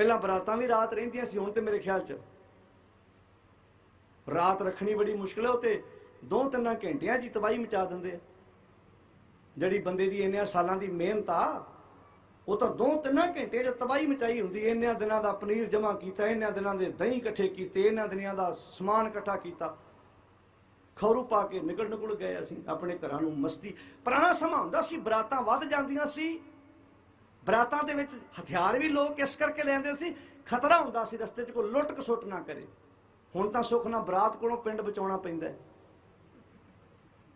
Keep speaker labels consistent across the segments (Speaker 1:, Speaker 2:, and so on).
Speaker 1: ਪਹਿਲਾਂ ਬਰਾਤਾਂ ਵੀ ਰਾਤ ਰਹਿੰਦੀਆਂ ਸੀ, ਹੁਣ ਤੇ ਮੇਰੇ ਖਿਆਲ 'ਚ। ਰਾਤ ਰੱਖਣੀ ਬੜੀ ਮੁਸ਼ਕਲ ਹੈ ਉਹ ਤੇ ਦੋ ਤਿੰਨਾਂ ਘੰਟਿਆਂ 'ਚ ਹੀ ਤਬਾਹੀ ਮਚਾ ਦਿੰਦੇ ਆ। ਜਿਹੜੀ ਬੰਦੇ ਦੀ ਇੰਨਿਆਂ ਸਾਲਾਂ ਦੀ ਮਿਹਨਤ ਆ, ਉਹ ਤਾਂ ਦੋ ਤਿੰਨਾਂ ਘੰਟੇ 'ਚ ਤਬਾਹੀ ਮਚਾਈ ਹੁੰਦੀ ਇੰਨਿਆਂ ਦਿਨਾਂ ਦਾ ਪਨੀਰ ਜਮ੍ਹਾਂ ਕੀਤਾ, ਇੰਨਿਆਂ ਦਿਨਾਂ ਦੇ ਦਹੀਂ ਇਕੱਠੇ ਕੀਤੇ, ਇੰਨਿਆਂ ਦਿਨਾਂ ਦਾ ਸਮਾਨ ਇਕੱਠਾ ਕੀਤਾ। ਖਰੂ ਪਾ ਕੇ ਨਿਕਲ ਨਿਕਲ ਗਏ ਅਸੀਂ, ਆਪਣੇ ਘਰਾਂ ਨੂੰ ਮਸਤੀ। ਪੁਰਾਣਾ ਸਮਾਂ ਹੁੰਦਾ ਸੀ, ਬਰਾਤਾਂ ਵੱਧ ਜਾਂਦੀਆਂ ਸੀ। ਬਰਾਤਾਂ ਦੇ ਵਿੱਚ ਹਥਿਆਰ ਵੀ ਲੋਕ ਇਸ ਕਰਕੇ ਲੈਂਦੇ ਸੀ, ਖਤਰਾ ਹੁੰਦਾ ਸੀ ਰਸਤੇ 'ਚ ਕੋਈ ਲੁੱਟ ਕਸੁੱਟ ਨਾ ਕਰੇ। ਹੁਣ ਤਾਂ ਸੁੱਖ ਨਾਲ ਬਰਾਤ ਕੋਲੋਂ ਪਿੰਡ ਬਚਾਉਣਾ ਪੈਂਦਾ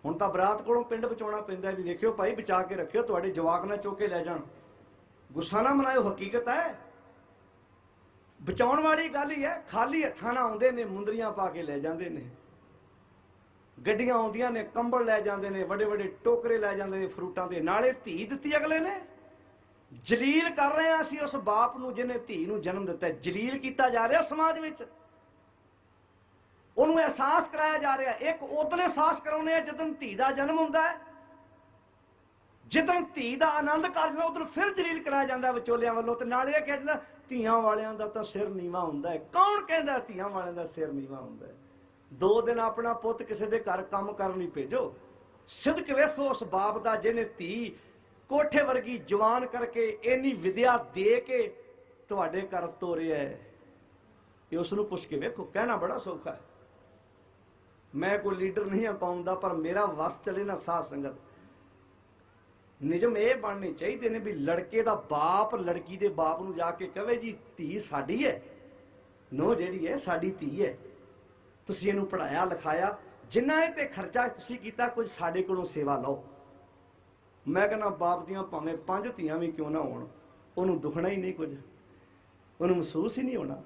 Speaker 1: ਹੁਣ ਤਾਂ ਬਰਾਤ ਕੋਲੋਂ ਪਿੰਡ ਬਚਾਉਣਾ ਪੈਂਦਾ ਵੀ ਵੇਖਿਓ ਭਾਈ, ਬਚਾ ਕੇ ਰੱਖਿਓ, ਤੁਹਾਡੇ ਜਵਾਕ ਨਾ ਚੁੱਕ ਕੇ ਲੈ ਜਾਣ। ਗੁੱਸਾ ਨਾ ਮਨਾਇਓ, ਹਕੀਕਤ ਹੈ। ਬਚਾਉਣ ਵਾਲੀ ਗੱਲ ਹੀ ਹੈ, ਖਾਲੀ ਹੱਥਾਂ ਨਾਲ ਆਉਂਦੇ ਨੇ, ਮੁੰਦਰੀਆਂ ਪਾ ਕੇ ਲੈ ਜਾਂਦੇ ਨੇ। ਗੱਡੀਆਂ ਆਉਂਦੀਆਂ ਨੇ, ਕੰਬਲ ਲੈ ਜਾਂਦੇ ਨੇ ਵੱਡੇ ਵੱਡੇ ਟੋਕਰੇ ਲੈ ਜਾਂਦੇ ਨੇ, ਫਰੂਟਾਂ ਦੇ। ਨਾਲੇ ਧੀ ਦਿੱਤੀ ਅਗਲੇ ਨੇ। ਜਲੀਲ ਕਰ ਰਹੇ ਆ ਅਸੀਂ ਉਸ ਬਾਪ ਨੂੰ ਜਿਹਨੇ ਧੀ ਨੂੰ ਜਨਮ ਦਿੱਤਾ ਜਲੀਲ ਕੀਤਾ ਜਾ ਰਿਹਾ ਸਮਾਜ ਵਿੱਚ। ਉਹਨੂੰ ਅਹਿਸਾਸ ਕਰਾਇਆ ਜਾ ਰਿਹਾ। ਇੱਕ ਉਦੋਂ ਅਹਿਸਾਸ ਕਰਾਉਨੇ ਆ, ਜਦੋਂ ਧੀ ਦਾ ਜਨਮ ਹੁੰਦਾ ਹੈ, ਜਦੋਂ ਧੀ ਦਾ ਆਨੰਦ ਕਾਰਜ ਹੁੰਦਾ ਉਦੋਂ ਫਿਰ ਜਲੀਲ ਕਰਾਇਆ ਜਾਂਦਾ ਵਿਚੋਲਿਆਂ ਵੱਲੋਂ। ਤੇ ਨਾਲ ਇਹ ਕਿਹਾ ਜਾਂਦਾ, ਧੀਆਂ ਵਾਲਿਆਂ ਦਾ ਤਾਂ ਸਿਰ ਨੀਵਾ ਹੁੰਦਾ ਹੈ। ਕੌਣ ਕਹਿੰਦਾ ਧੀਆਂ ਵਾਲਿਆਂ ਦਾ ਸਿਰ ਨੀਵਾ ਹੁੰਦਾ ਹੈ? ਦੋ ਦਿਨ ਆਪਣਾ ਪੁੱਤ ਕਿਸੇ ਦੇ ਘਰ ਕੰਮ ਕਰਨ ਲਈ ਭੇਜੋ। ਸਿੱਧਕ ਵੇਖੋ ਉਸ ਬਾਪ ਦਾ ਜਿਹਨੇ ਧੀ ਕੋਠੇ ਵਰਗੀ ਜਵਾਨ ਕਰਕੇ ਇੰਨੀ ਵਿਦਿਆ ਦੇ ਕੇ ਤੁਹਾਡੇ ਘਰ ਤੋਰਿਆ ਹੈ ਇਹ ਉਸ ਨੂੰ ਪੁੱਛ ਕੇ ਵੇਖੋ, ਕਹਿਣਾ ਬੜਾ ਸੌਖਾ ਹੈ ਮੈਂ ਕੋਈ ਲੀਡਰ ਨਹੀਂ ਹਾਂ ਕੌਮ ਦਾ, ਪਰ ਮੇਰਾ ਵਸ ਚਲੇ ਨਾ ਸਾਧ ਸੰਗਤ। ਨਿਯਮ ਇਹ ਬਣਨੇ ਚਾਹੀਦੇ ਨੇ ਵੀ ਲੜਕੇ ਦਾ ਬਾਪ ਲੜਕੀ ਦੇ ਬਾਪ ਨੂੰ ਜਾ ਕੇ ਕਹੇ ਜੀ, ਧੀ ਸਾਡੀ ਹੈ ਨੋ, ਜਿਹੜੀ ਹੈ ਸਾਡੀ ਧੀ ਹੈ ਤੁਸੀਂ ਇਹਨੂੰ ਪੜਾਇਆ ਲਿਖਾਇਆ, ਜਿੰਨਾ ਇਹ ਤੇ ਖਰਚਾ ਤੁਸੀਂ ਕੀਤਾ, ਕੁਝ ਸਾਡੇ ਕੋਲੋਂ ਸੇਵਾ ਲਓ। ਮੈਂ ਕਹਿੰਦਾ, ਬਾਪ ਦੀਆਂ ਭਾਵੇਂ ਪੰਜ ਧੀਆਂ ਵੀ ਕਿਉਂ ਨਾ ਹੋਣ, ਉਹਨੂੰ ਦੁਖਣਾ ਹੀ ਨਹੀਂ ਕੁਝ। ਉਹਨੂੰ ਮਹਿਸੂਸ ਹੀ ਨਹੀਂ ਹੋਣਾ।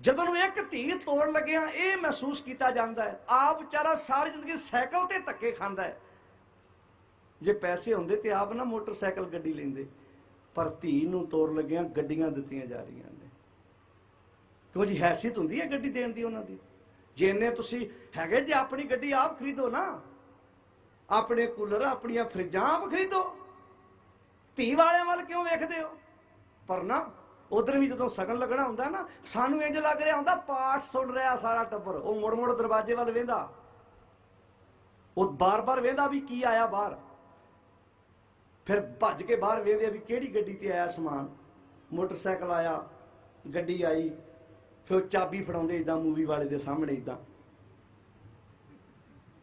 Speaker 1: ਜਦੋਂ ਨੂੰ ਇੱਕ ਧੀ ਤੋੜ ਲੱਗਿਆ, ਇਹ ਮਹਿਸੂਸ ਕੀਤਾ ਜਾਂਦਾ ਹੈ। ਆਪ ਵਿਚਾਰਾ ਸਾਰੀ ਜ਼ਿੰਦਗੀ ਸਾਈਕਲ ਤੇ ਧੱਕੇ ਖਾਂਦਾ ਹੈ। ਜੇ ਪੈਸੇ ਹੁੰਦੇ ਤੇ ਆਪ ਨਾ ਮੋਟਰਸਾਈਕਲ ਗੱਡੀ ਲੈਂਦੇ। ਪਰ ਧੀ ਨੂੰ ਤੋੜ ਲੱਗਿਆ, ਗੱਡੀਆਂ ਦਿੱਤੀਆਂ ਜਾ ਰਹੀਆਂ ਨੇ। ਕਿਉਂ ਜੀ ਹੈਸੀਅਤ ਹੁੰਦੀ ਹੈ ਗੱਡੀ ਦੇਣ ਦੀ ਉਹਨਾਂ ਦੀ? ਜੇ ਇੰਨੇ ਤੁਸੀਂ ਹੈਗੇ, ਜੇ ਆਪਣੀ ਗੱਡੀ ਆਪ ਖਰੀਦੋ ਨਾ ਆਪਣੇ ਕੂਲਰ ਆਪਣੀਆਂ ਫਰਿੱਜਾਂ ਆਪ ਖਰੀਦੋ। ਧੀ ਵਾਲਿਆਂ ਵੱਲ ਕਿਉਂ ਵੇਖਦੇ ਹੋ? ਪਰ ਨਾ, ਉਧਰ ਵੀ ਜਦੋਂ ਸਗਨ ਲੱਗਣਾ ਹੁੰਦਾ ਨਾ, ਸਾਨੂੰ ਇੰਜ ਲੱਗ ਰਿਹਾ ਹੁੰਦਾ, ਪਾਠ ਸੁਣ ਰਿਹਾ ਸਾਰਾ ਟੱਬਰ। ਉਹ ਮੁੜ ਮੁੜ ਦਰਵਾਜ਼ੇ ਵੱਲ ਵੇਂਦਾ। ਉਹ ਬਾਰ-ਬਾਰ ਵੇਂਦਾ ਵੀ ਕੀ ਆਇਆ ਬਾਹਰ। ਫਿਰ ਭੱਜ ਕੇ ਬਾਹਰ ਵੇਂਦੇ ਆ ਵੀ ਕਿਹੜੀ ਗੱਡੀ ਤੇ ਆਇਆ ਸਮਾਨ। ਮੋਟਰਸਾਈਕਲ ਆਇਆ, ਗੱਡੀ ਆਈ, ਫਿਰ ਉਹ ਚਾਬੀ ਫੜਾਉਂਦੇ ਇਦਾਂ ਮੂਵੀ ਵਾਲੇ ਦੇ ਸਾਹਮਣੇ ਇਦਾਂ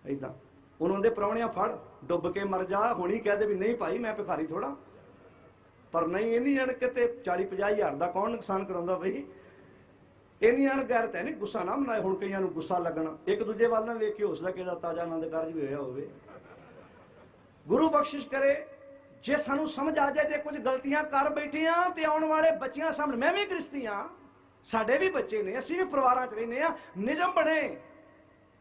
Speaker 1: ਇਦਾਂ ਉਹਨਾਂ ਉਹਦੇ ਪ੍ਰਾਹੁਣਿਆ ਫੜ, ਡੁੱਬ ਕੇ ਮਰ ਜਾ, ਹੁਣੀ ਕਹਦੇ ਵੀ ਨਹੀਂ ਭਾਈ, ਮੈਂ ਭਿਖਾਰੀ ਥੋੜਾ ਪਰ ਨਹੀਂ ਇਹ ਨਹੀਂ ਅਣ ਕਿਤੇ 40 50 ਹਜ਼ਾਰ ਦਾ ਕੌਣ ਨੁਕਸਾਨ ਕਰਾਉਂਦਾ ਬਈ? ਇੰਨੀ ਅਣਗੈਰਤ ਹੈ ਨਹੀਂ ਗੁੱਸਾ ਨਾ ਮਨਾਏ, ਹੁਣ ਕਈਆਂ ਨੂੰ ਗੁੱਸਾ ਲੱਗਣਾ। ਇੱਕ ਦੂਜੇ ਵੱਲ ਨਾ ਵੇਖ ਕੇ ਹੌਸਲਾ ਕਿਹਦਾ ਤਾਜ਼ਾ ਆਨੰਦ ਕਾਰਜ ਵੀ ਹੋਇਆ ਹੋਵੇ। ਗੁਰੂ ਬਖਸ਼ਿਸ਼ ਕਰੇ, ਜੇ ਸਾਨੂੰ ਸਮਝ ਆ ਜਾਏ, ਜੇ ਕੁਝ ਗਲਤੀਆਂ ਕਰ ਬੈਠੇ ਆ ਤੇ ਆਉਣ ਵਾਲੇ ਬੱਚਿਆਂ ਸਾਹਮਣੇ, ਮੈਂ ਵੀ ਗ੍ਰਸਤੀ ਆ ਸਾਡੇ ਵੀ ਬੱਚੇ ਨੇ, ਅਸੀਂ ਵੀ ਪਰਿਵਾਰਾਂ 'ਚ ਰਹਿੰਦੇ ਆ ਨਿਯਮ ਬਣੇ।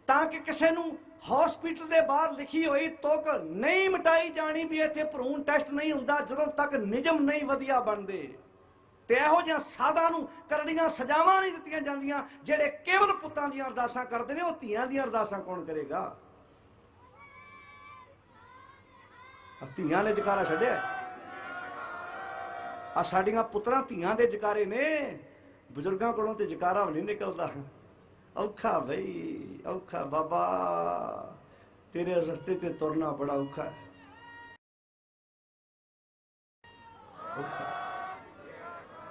Speaker 1: ਤਾਂ ਕਿ ਕਿਸੇ ਨੂੰ ਹਸਪੀਟਲ ਦੇ ਬਾਹਰ ਲਿਖੀ ਹੋਈ ਤੁਕ ਨਹੀਂ ਮਿਟਾਈ ਜਾਣੀ ਵੀ ਇੱਥੇ ਭਰੂਣ ਟੈਸਟ ਨਹੀਂ ਹੁੰਦਾ, ਜਦੋਂ ਤੱਕ ਨਿਯਮ ਨਹੀਂ ਵਧੀਆ ਬਣਦੇ। ਤੇ ਇਹੋ ਜਿਹੀਆਂ ਸਾਧਾਂ ਨੂੰ ਕਰੜੀਆਂ ਸਜ਼ਾਵਾਂ ਨਹੀਂ ਦਿੱਤੀਆਂ ਜਾਂਦੀਆਂ, ਜਿਹੜੇ ਕੇਵਲ ਪੁੱਤਾਂ ਦੀਆਂ ਅਰਦਾਸਾਂ ਕਰਦੇ ਨੇ, ਉਹ ਧੀਆਂ ਦੀਆਂ ਅਰਦਾਸਾਂ ਕੌਣ ਕਰੇਗਾ? ਧੀਆਂ ਨੇ ਜਕਾਰਾ ਛੱਡਿਆ। ਆ ਸਾਡੀਆਂ ਪੁੱਤਰਾਂ ਧੀਆਂ ਦੇ ਜਕਾਰੇ ਨੇ। ਬਜ਼ੁਰਗਾਂ ਕੋਲੋਂ ਤੇ ਜਕਾਰਾ ਵੀ ਨਹੀਂ ਨਿਕਲਦਾ। ਔਖਾ ਬਈ ਔਖਾ ਬਾਬਾ। ਤੇਰੇ ਰਸਤੇ ਤੇ ਤੁਰਨਾ ਬੜਾ ਔਖਾ ਹੈ।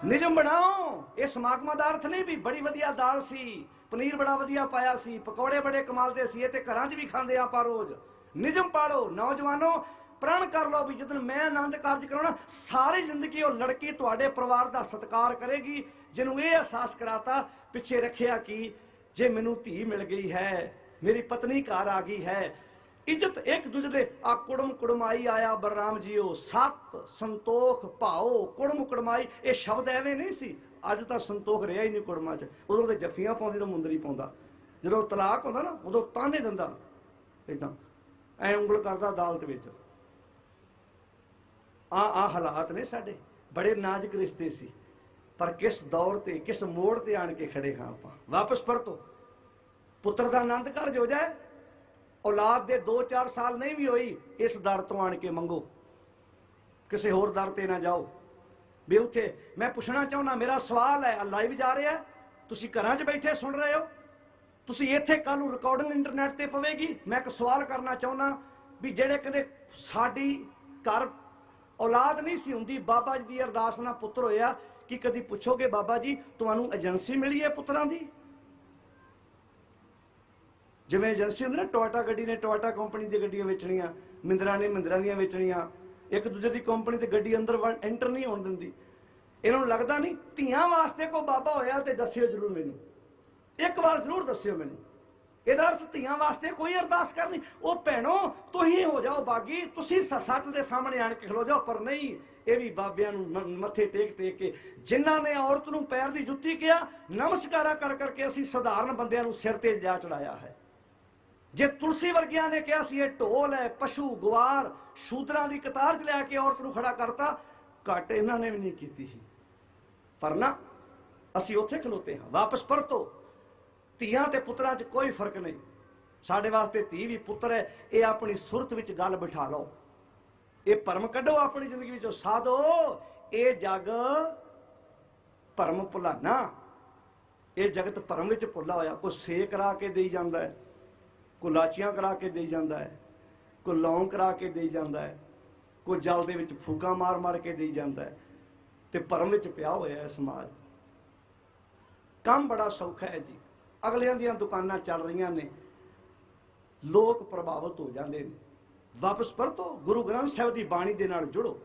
Speaker 1: ਨਿਯਮ ਬਣਾਓ। ਇਹ ਸਮਾਗਮਾਂ ਦਾ ਅਰਥ ਨਹੀਂ ਵੀ ਬੜੀ ਵਧੀਆ ਦਾਲ ਸੀ, ਪਨੀਰ ਬੜਾ ਵਧੀਆ ਪਾਇਆ ਸੀ, ਪਕੌੜੇ ਬੜੇ ਕਮਾਲ ਦੇ ਸੀ, ਇਹ ਤੇ ਘਰਾਂ 'ਚ ਵੀ ਖਾਂਦੇ ਆਪਾਂ ਰੋਜ਼। ਨਿਯਮ ਪਾੜੋ ਨੌਜਵਾਨੋ, ਪ੍ਰਣ ਕਰ ਲਓ ਵੀ ਜਦੋਂ ਮੈਂ ਆਨੰਦ ਕਾਰਜ ਕਰਾਉਣਾ, ਸਾਰੀ ਜ਼ਿੰਦਗੀ ਉਹ ਲੜਕੀ ਤੁਹਾਡੇ ਪਰਿਵਾਰ ਦਾ ਸਤਿਕਾਰ ਕਰੇਗੀ, ਜਿਹਨੂੰ ਇਹ ਅਹਿਸਾਸ ਕਰਾਤਾ, ਪਿੱਛੇ ਰੱਖਿਆ ਕਿ ਜੇ ਮੈਨੂੰ ਧੀ ਮਿਲ ਗਈ ਹੈ, ਮੇਰੀ ਪਤਨੀ ਘਰ ਆ ਗਈ ਹੈ, ਇੱਜ਼ਤ ਇੱਕ ਦੂਜੇ ਦੇ ਆ ਕੁੜਮ ਕੁੜਮਾਈ ਆਇਆ ਬਲਰਾਮ ਜੀਓ, ਸਤ ਸੰਤੋਖ ਭਾਓ ਕੁੜਮ ਕੁੜਮਾਈ ਇਹ ਸ਼ਬਦ ਐਵੇਂ ਨਹੀਂ ਸੀ। ਅੱਜ ਤਾਂ ਸੰਤੋਖ ਰਿਹਾ ਹੀ ਨਹੀਂ ਕੁੜਮਾਂ 'ਚ। ਉਦੋਂ ਤੇ ਜੱਫੀਆਂ ਪਾਉਂਦੀ ਤਾਂ ਮੁੰਦਰੀ ਪਾਉਂਦਾ। ਜਦੋਂ ਤਲਾਕ ਹੁੰਦਾ ਨਾ, ਉਦੋਂ ਤਾਨੇ ਦਿੰਦਾ। ਇਦਾਂ ਐ ਉਂਗਲ ਕਰਦਾ ਅਦਾਲਤ ਵਿੱਚ। ਆ ਆ ਹਾਲਾਤ ਨੇ ਸਾਡੇ। ਬੜੇ ਨਾਜ਼ੁਕ ਰਿਸ਼ਤੇ ਸੀ। ਪਰ ਕਿਸ ਦੌਰ ਤੇ, ਕਿਸ ਮੋੜ ਤੇ ਆਣ ਕੇ ਖੜੇ ਹਾਂ ਆਪਾਂ? ਵਾਪਸ ਪਰਤੋ। ਪੁੱਤਰ ਦਾ ਆਨੰਦ ਕਾਰਜ ਹੋ ਜਾਏ। ਔਲਾਦ ਦੇ 2-4 ਸਾਲ ਨਹੀਂ ਵੀ ਹੋਈ, ਇਸ ਦਰ ਤੋਂ ਆਣ ਕੇ ਮੰਗੋ। ਕਿਸੇ ਹੋਰ ਦਰ ਤੇ ਨਾ ਜਾਓ। ਵੀ ਉੱਥੇ ਮੈਂ ਪੁੱਛਣਾ ਚਾਹੁੰਦਾ, ਮੇਰਾ ਸਵਾਲ ਹੈ ਲਾਈਵ ਜਾ ਰਿਹਾ ਤੁਸੀਂ ਘਰਾਂ 'ਚ ਬੈਠੇ ਸੁਣ ਰਹੇ ਹੋ? ਤੁਸੀਂ ਇੱਥੇ ਕੱਲ ਨੂੰ ਰਿਕਾਰਡਿੰਗ ਇੰਟਰਨੈਟ ਤੇ ਪਵੇਗੀ। ਮੈਂ ਇੱਕ ਸਵਾਲ ਕਰਨਾ ਚਾਹੁੰਦਾ ਵੀ ਜਿਹੜੇ ਕਦੇ ਸਾਡੀ ਘਰ ਔਲਾਦ ਨਹੀਂ ਸੀ ਹੁੰਦੀ। ਬਾਬਾ ਜੀ ਦੀ ਅਰਦਾਸ ਨਾਲ ਪੁੱਤਰ ਹੋਇਆ। ਕਿ ਕਦੀ ਪੁੱਛੋਗੇ ਬਾਬਾ ਜੀ, ਤੁਹਾਨੂੰ ਏਜੰਸੀ ਮਿਲੀ ਹੈ ਪੁੱਤਰਾਂ ਦੀ? ਜਿਵੇਂ ਏਜੰਸੀ ਹੁੰਦੀ ਨਾ ਟੋਇਟਾ ਗੱਡੀ ਨੇ ਟੋਇਟਾ ਕੰਪਨੀ ਦੀ ਗੱਡੀਆਂ ਵੇਚਣੀਆਂ, ਮਿੰਦਰਾ ਨੇ ਮਿੰਦਰਾ ਦੀਆਂ ਵੇਚਣੀਆਂ। ਇੱਕ ਦੂਜੇ ਦੀ ਕੰਪਨੀ ਤੇ ਗੱਡੀ ਅੰਦਰ ਐਂਟਰ ਨਹੀਂ ਹੋਣ ਦਿੰਦੀ। ਇਹਨਾਂ ਨੂੰ ਲੱਗਦਾ ਨਹੀਂ, ਧੀਆਂ ਵਾਸਤੇ ਕੋ ਬਾਬਾ ਹੋਇਆ ਤੇ ਦੱਸਿਓ ਜ਼ਰੂਰ ਮੈਨੂੰ। ਇੱਕ ਵਾਰ ਜ਼ਰੂਰ ਦੱਸਿਓ ਮੈਨੂੰ। ਇਹਦਾ ਅਰਥ ਧੀਆਂ ਵਾਸਤੇ ਕੋਈ ਅਰਦਾਸ ਕਰਨੀ। ਉਹ ਭੈਣੋ, ਤੁਸੀਂ ਹੋ ਜਾਓ ਬਾਗੀ, ਤੁਸੀਂ ਸੱਚ ਦੇ ਸਾਹਮਣੇ ਆਣ ਕੇ ਖਲੋ ਜਾਓ, ਪਰ ਨਹੀਂ, ਇਹ ਵੀ ਬਾਬਿਆਂ ਨੂੰ ਮੱਥੇ ਟੇਕ ਟੇਕ ਕੇ, ਜਿਨ੍ਹਾਂ ਨੇ ਔਰਤ ਨੂੰ ਪੈਰ ਦੀ ਜੁੱਤੀ ਕਿਹਾ, ਨਮਸਕਾਰਾ ਕਰ ਕਰਕੇ ਅਸੀਂ ਸਧਾਰਨ ਬੰਦਿਆਂ ਨੂੰ ਸਿਰ ਤੇ ਜਾ ਚੜਾਇਆ ਹੈ। ਜੇ ਤੁਲਸੀ ਵਰਗਿਆਂ ਨੇ ਕਿਹਾ ਸੀ, ਇਹ ਢੋਲ ਹੈ, ਪਸ਼ੂ ਗਵਾਰ ਸ਼ੂਦਰਾਂ ਦੀ ਕਤਾਰ 'ਚ ਲੈ ਕੇ ਔਰਤ ਨੂੰ ਖੜਾ ਕਰਤਾ, ਘੱਟ ਇਹਨਾਂ ਨੇ ਵੀ ਨਹੀਂ ਕੀਤੀ ਸੀ। ਪਰ ਨਾ, ਅਸੀਂ ਉੱਥੇ ਖਲੋਤੇ ਹਾਂ, ਵਾਪਸ ਪਰਤੋ। ਧੀਆਂ ਤੇ ਪੁੱਤਰਾਂ 'ਚ ਕੋਈ ਫ਼ਰਕ ਨਹੀਂ। ਸਾਡੇ ਵਾਸਤੇ ਧੀ ਵੀ ਪੁੱਤਰ ਹੈ, ਇਹ ਆਪਣੀ ਸੁਰਤ ਵਿੱਚ ਗੱਲ ਬਿਠਾ ਲਓ। ਇਹ ਭਰਮ ਕੱਢੋ ਆਪਣੀ ਜ਼ਿੰਦਗੀ ਵਿੱਚੋਂ, ਸਾਧੋ, ਇਹ ਜਗ ਭਰਮ ਭੁਲਾਨਾ। ਇਹ ਜਗਤ ਭਰਮ ਵਿੱਚ ਭੁੱਲਾ ਹੋਇਆ, ਕੋਈ ਸੇ ਕਰਾ ਕੇ ਦੇਈ ਜਾਂਦਾ ਹੈ, ਕੋਈ ਲਾਚੀਆਂ ਕਰਾ ਕੇ ਦੇਈ ਜਾਂਦਾ ਹੈ, ਕੋਈ ਲੌਂਗ ਕਰਾ ਕੇ ਦੇਈ ਜਾਂਦਾ ਹੈ, ਕੋਈ ਜਲ ਦੇ ਵਿੱਚ ਫੂਕਾਂ ਮਾਰ ਮਾਰ ਕੇ ਦੇਈ ਜਾਂਦਾ ਹੈ। ਤੇ ਭਰਮ ਵਿੱਚ ਪਿਆ ਹੋਇਆ ਹੈ ਸਮਾਜ। ਕੰਮ ਬੜਾ ਸੌਖਾ ਹੈ ਜੀ। ਅਗਲਿਆਂ ਦੀਆਂ ਦੁਕਾਨਾਂ ਚੱਲ ਰਹੀਆਂ ਨੇ। ਲੋਕ ਪ੍ਰਭਾਵਿਤ ਹੋ ਜਾਂਦੇ ਨੇ। ਵਾਪਸ ਪਰਤੋ, ਗੁਰੂ ਗ੍ਰੰਥ ਸਾਹਿਬ ਦੀ ਬਾਣੀ ਦੇ ਨਾਲ ਜੁੜੋ।